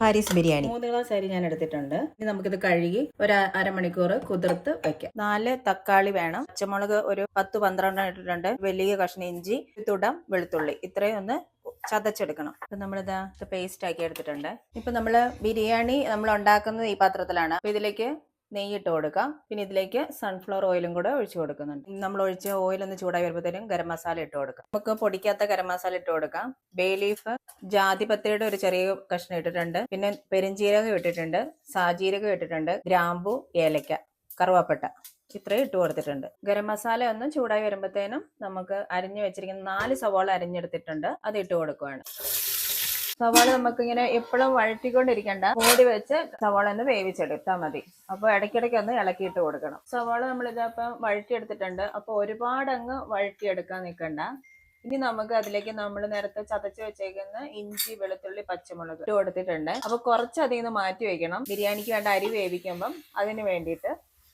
Paris biryani. മൂന്ന് glass അരി ഞാൻ എടുത്തിട്ടുണ്ട്. ഇനി നമുക്കിത് കഴുകി ഒരു അരമണിക്കൂർ കുതിർത്ത് വെക്കാം. നാല് തക്കാളി വേണം. പച്ചമുളക് ഒരു പത്ത് പന്ത്രണ്ടെണ്ണം ഇട്ടിട്ടുണ്ട്. വലിയ കഷ്ണ ഇഞ്ചി തുടം വെളുത്തുള്ളി. ഇത്രയും ഒന്ന് ചതച്ചെടുക്കണം. അപ്പൊ നമ്മളിതാ പേസ്റ്റ് ആക്കി എടുത്തിട്ടുണ്ട്. ഇപ്പൊ നമ്മൾ ബിരിയാണി നമ്മൾ ഉണ്ടാക്കുന്നത് ഈ പാത്രത്തിലാണ്. ഇതിലേക്ക് നെയ്യ് ഇട്ട് കൊടുക്കാം. പിന്നെ ഇതിലേക്ക് സൺഫ്ലവർ ഓയിലും കൂടെ ഒഴിച്ചു കൊടുക്കുന്നുണ്ട്. നമ്മൾ ഒഴിച്ച ഓയിൽ ഒന്ന് ചൂടായി വരുമ്പോഴത്തേനും ഗരം മസാല ഇട്ട് കൊടുക്കാം. നമുക്ക് പൊടിക്കാത്ത ഗരം മസാല ഇട്ട് കൊടുക്കാം. ബേ ലീഫ് ജാതിപത്രിയുടെ ഒരു ചെറിയ കഷ്ണം ഇട്ടിട്ടുണ്ട്. പിന്നെ പെരിഞ്ചീരകം ഇട്ടിട്ടുണ്ട്. സാജീരകം ഇട്ടിട്ടുണ്ട്. ഗ്രാമ്പു ഏലക്ക കറുവാപ്പട്ട ഇത്രയും ഇട്ട് കൊടുത്തിട്ടുണ്ട്. ഗരം മസാല ഒന്ന് ചൂടായി വരുമ്പോഴത്തേനും നമുക്ക് അരിഞ്ഞു വെച്ചിരിക്കുന്ന നാല് സവാള അരിഞ്ഞെടുത്തിട്ടുണ്ട്. അത് ഇട്ട് കൊടുക്കുവാണ്. സവാള നമുക്ക് ഇങ്ങനെ എപ്പോഴും വഴറ്റിക്കൊണ്ടിരിക്കണ്ട. മൂടി വെച്ച് സവാള ഒന്ന് വേവിച്ചെടുത്താൽ മതി. അപ്പോൾ ഇടയ്ക്കിടയ്ക്ക് ഒന്ന് ഇളക്കിയിട്ട് കൊടുക്കണം. സവാള നമ്മൾ ഇതപ്പം വഴറ്റിയെടുത്തിട്ടുണ്ട്. അപ്പോൾ ഒരുപാട് അങ്ങ് വഴറ്റിയെടുക്കാൻ നിൽക്കണ്ട ഇനി നമുക്ക് അതിലേക്ക് നമ്മൾ നേരത്തെ ചതച്ച് വെച്ചേക്കുന്ന ഇഞ്ചി വെളുത്തുള്ളി പച്ചമുളക് ഇട്ട് കൊടുത്തിട്ടുണ്ട്. അപ്പൊ കുറച്ച് അതിൽ നിന്ന് മാറ്റി വെക്കണം. ബിരിയാണിക്ക് വേണ്ട അരി വേവിക്കുമ്പം അതിന് വേണ്ടിയിട്ട്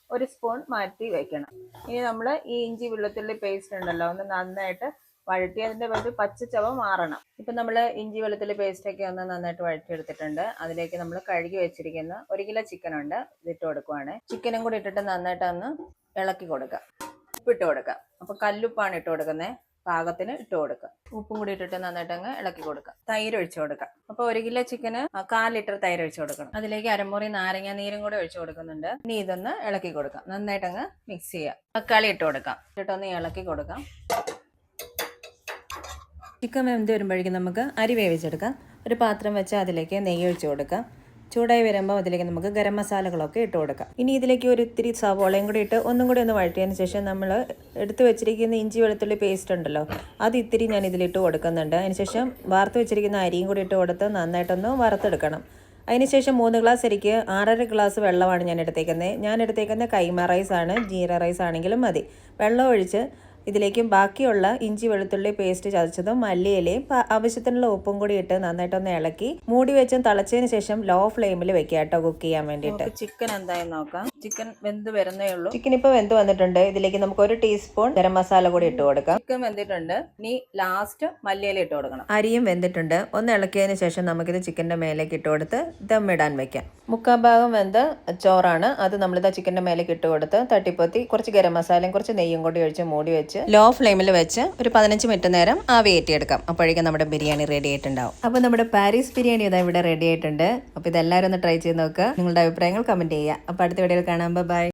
ഒരു സ്പൂൺ മാറ്റി വെക്കണം. ഇനി നമ്മൾ ഈ ഇഞ്ചി വെളുത്തുള്ളി പേസ്റ്റ് ഉണ്ടല്ലോ ഒന്ന് നന്നായിട്ട് വഴറ്റി അതിന്റെ ഒരു പച്ച ചവ മാറണം. ഇപ്പം നമ്മൾ ഇഞ്ചി വെളുത്തുള്ളി പേസ്റ്റൊക്കെ ഒന്ന് നന്നായിട്ട് വഴറ്റിയെടുത്തിട്ടുണ്ട്. അതിലേക്ക് നമ്മൾ കഴുകി വെച്ചിരിക്കുന്ന ഒരു കിലോ ചിക്കൻ ഉണ്ട്. ഇതിട്ട് കൊടുക്കുവാണ്. ചിക്കനും കൂടി ഇട്ടിട്ട് നന്നായിട്ട് ഒന്ന് ഇളക്കി കൊടുക്കാം. ഉപ്പിട്ട് കൊടുക്കാം. അപ്പം കല്ലുപ്പാണ് ഇട്ട് കൊടുക്കുന്നത് പാകത്തിന് ഇട്ട് കൊടുക്കുക ഉപ്പും കൂടി ഇട്ടിട്ട് നന്നായിട്ട് അങ്ങ് ഇളക്കി കൊടുക്കുക തൈര് ഒഴിച്ചു കൊടുക്കുക അപ്പോൾ ഒരു കിലോ ചിക്കന് കാൽ ലിറ്റർ തൈര് ഒഴിച്ചു കൊടുക്കണം. അതിലേക്ക് അരമുറി നാരങ്ങ നീരും കൂടെ ഒഴിച്ചു കൊടുക്കുന്നുണ്ട്. ഇനി ഇതൊന്ന് ഇളക്കി കൊടുക്കാം. നന്നായിട്ട് അങ്ങ് മിക്സ് ചെയ്യുക തക്കാളി ഇട്ട് കൊടുക്കാം. ഇട്ടിട്ടൊന്ന് ഇളക്കി കൊടുക്കാം. ചിക്കൻ വെന്ത് വരുമ്പോഴേക്കും നമുക്ക് അരി വേവിച്ചെടുക്കാം. ഒരു പാത്രം വെച്ച് അതിലേക്ക് നെയ്യ് ഒഴിച്ച് കൊടുക്കാം. ചൂടായി വരുമ്പോൾ അതിലേക്ക് നമുക്ക് ഗരം മസാലകളൊക്കെ ഇട്ട് കൊടുക്കാം. ഇനി ഇതിലേക്ക് ഒരു ഇത്തിരി സവോളയും കൂടി ഇട്ട് ഒന്നും കൂടി ഒന്ന് വഴറ്റിയതിന് ശേഷം നമ്മൾ എടുത്തു വെച്ചിരിക്കുന്ന ഇഞ്ചി വെളുത്തുള്ളി പേസ്റ്റ് ഉണ്ടല്ലോ അത് ഇത്തിരി ഞാൻ ഇതിലിട്ട് കൊടുക്കുന്നുണ്ട്. അതിനുശേഷം വാർത്ത് വെച്ചിരിക്കുന്ന അരിയും കൂടി ഇട്ട് കൊടുത്ത് നന്നായിട്ടൊന്ന് വറുത്തെടുക്കണം. അതിനുശേഷം മൂന്ന് ഗ്ലാസ് അരിക്ക് ആറര ഗ്ലാസ് വെള്ളമാണ് ഞാൻ എടുത്തേക്കുന്നത്. ഞാൻ എടുത്തേക്കുന്ന കൈമ റൈസാണ് ജീര റൈസ് ആണെങ്കിലും മതി. വെള്ളം ഒഴിച്ച് ഇതിലേക്ക് ബാക്കിയുള്ള ഇഞ്ചി വെളുത്തുള്ളി പേസ്റ്റ് ചതച്ചതും മല്ലിയിലയും ആവശ്യത്തിനുള്ള ഉപ്പും കൂടി ഇട്ട് നന്നായിട്ടൊന്ന് ഇളക്കി മൂടി വെച്ചും തിളച്ചതിന് ശേഷം ലോ ഫ്ലെയിമിൽ വെക്കുക കേട്ടോ കുക്ക് ചെയ്യാൻ വേണ്ടിയിട്ട്. ചിക്കൻ എന്തായാലും നോക്കാം. ചിക്കൻ വെന്ത് വരുന്നേ ഉള്ളൂ. ചിക്കൻ ഇപ്പൊ വെന്ത് വന്നിട്ടുണ്ട്. ഇതിലേക്ക് നമുക്ക് ഒരു ടീസ്പൂൺ ഗരം മസാല കൂടി ഇട്ട് കൊടുക്കാം. ചിക്കൻ വെന്തിട്ടുണ്ട്. ഇനി ലാസ്റ്റ് മല്ലിയില ഇട്ട് കൊടുക്കണം. അരിയും വെന്തിട്ടുണ്ട്. ഒന്ന് ഇളക്കിയതിന് ശേഷം നമുക്കിത് ചിക്കന്റെ മേലേക്ക് ഇട്ട് കൊടുത്ത് ദം ഇടാൻ വെക്കാം. മുക്കാൽ ഭാഗം വെന്ത് ചോറാണ്. അത് നമ്മളിതാ ചിക്കന്റെ മേലേക്ക് ഇട്ട് കൊടുത്ത് തട്ടിപ്പൊത്തി കുറച്ച് ഗരം മസാലയും കുറച്ച് നെയ്യും കൂടി ഒഴിച്ച് മൂടി ലോ ഫ്ലെയിമിൽ വെച്ച് ഒരു പതിനഞ്ച് മിനിറ്റ് നേരം ആവി ഏറ്റിയെടുക്കാം അപ്പോഴേക്കും നമ്മുടെ ബിരിയാണി റെഡി ആയിട്ടുണ്ടാവും. അപ്പോൾ നമ്മുടെ പാരീസ് ബിരിയാണി ഇതാ ഇവിടെ റെഡി ആയിട്ടുണ്ട്. അപ്പോൾ ഇതെല്ലാവരും ഒന്ന് ട്രൈ ചെയ്ത് നോക്കുക നിങ്ങളുടെ അഭിപ്രായങ്ങൾ കമന്റ് ചെയ്യുക. അപ്പോൾ അടുത്ത വീഡിയോയിൽ കാണാം. ബൈ